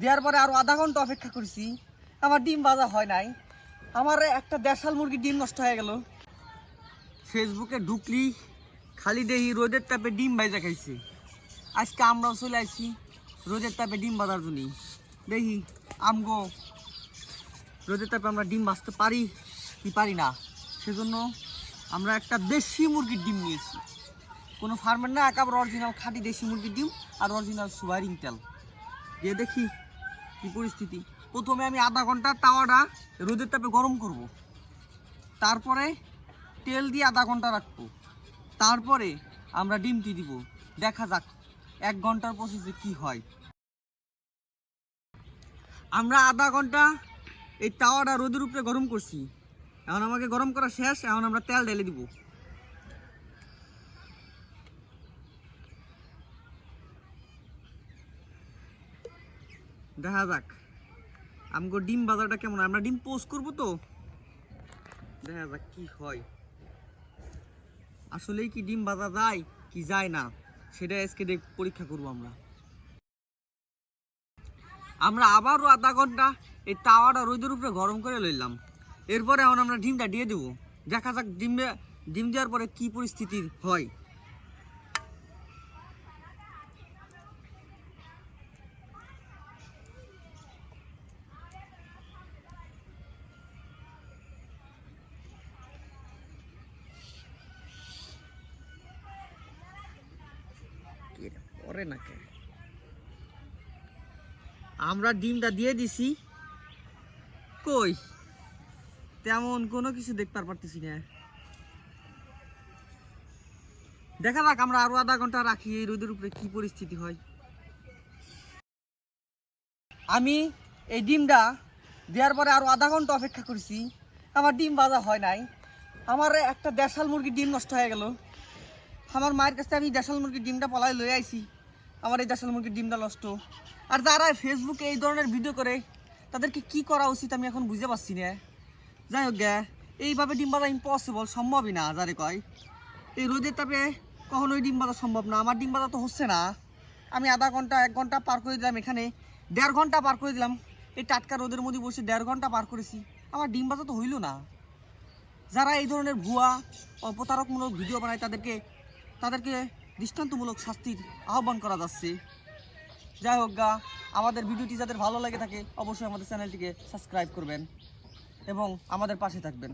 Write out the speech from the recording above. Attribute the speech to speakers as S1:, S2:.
S1: দেওয়ার পরে আরও আধা ঘণ্টা অপেক্ষা করছি। আমার ডিম বাজা হয় নাই। আমার একটা দেড়শাল মুরগির ডিম নষ্ট হয়ে গেল। ফেসবুকে ঢুকলি, খালি দেহি রোদের তাপে ডিম বাইজা খাইছে। আজকে আমরাও চলে আসি রোদের তাপে ডিম বাজার জন্য। দেখি আমগো রোদের তাপে আমরা ডিম বাঁচতে পারি কি পারি না। সেজন্য আমরা একটা দেশি মুরগির ডিম নিয়েছি। কোনো ফার্মের না, একেবারে অরিজিনাল খাঁটি দেশি মুরগির ডিম আর অরিজিনাল সুয়ারিং তেল। দিয়ে দেখি কি পরিস্থিতি? প্রথমে আমি আধা ঘণ্টা তাওয়াটা রোদের তাপে গরম করব। তারপরে তেল দিয়ে আধা ঘণ্টা রাখব। তারপরে আমরা ডিমটি দিব। দেখা যাক এক ঘণ্টার প্রসেসে কি হয়। আমরা আধা ঘণ্টা এই তাওয়াটা রোদের উপরে গরম করছি। এখন আমাকে গরম করা শেষ, এখন আমরা তেল ঢেলে দিব। দেখা যাক। আমগো ডিম বাজারটা কেমন? আমরা ডিম পোস্ট করব তো? দেখা যাক কি হয়। আসলেই কি ডিম বাজা যায় কি যায় না সেটা আজকে দেখ, পরীক্ষা করব আমরা। আমরা আবারও আধা ঘণ্টা এই তাওয়াটা রোদের উপরে গরম করে লইলাম। এরপরে এখন আমরা ডিমটা দিয়ে দেবো। দেখা যাক ডিম ডিম দেওয়ার পরে কি পরিস্থিতি হয়। পরে না কে আমরা ডিমটা দিয়ে দিছি। কই? তেমন কোনো কিছু দেখতে পারতেছি না। দেখা যাক, আমরা আরও আধা ঘণ্টা রাখি এই রোদের উপরে কি পরিস্থিতি হয়। আমি এই ডিমটা দেওয়ার পরে আরও আধা ঘণ্টা অপেক্ষা করছি। আমার ডিম বাজা হয় নাই। আমার একটা দেড়শাল মুরগির ডিম নষ্ট হয়ে গেল। আমার মায়ের কাছে আমি দেশাল মুরগির ডিমটা পলাই লয়ে আইছি। আমার এই দেশাল মুরগির ডিমটা নষ্ট। আর যারা ফেসবুকে এই ধরনের ভিডিও করে, তাদেরকে কি করা উচিত আমি এখন বুঝতে পারছি না। যাই হোক গে, এইভাবে ডিম বাজা ইম্পসিবল সম্ভবই না, যারে কয়। এই রোদের তাপে কখনোই ডিম বাজা সম্ভব না। আমার ডিম বাজা তো হচ্ছে না। আমি আধা ঘণ্টা, এক ঘণ্টা পার করে দিলাম এখানে। দেড় ঘণ্টা পার করে দিলাম। এই টাটকা রোদের মধ্যে বসে দেড় ঘণ্টা পার করেছি। আমার ডিম বাজা তো হইল না। যারা এই ধরনের ভুয়া, অপতারকমূলক ভিডিও বানায়, তাদেরকে তাদেরকে দৃষ্টান্তমূলক শাস্তির আহ্বান করা যাচ্ছে। যাই হোক গা, আমাদের ভিডিওটি যাদের ভালো লাগে থাকে, অবশ্যই আমাদের চ্যানেলটিকে সাবস্ক্রাইব করবেন এবং আমাদের পাশে থাকবেন।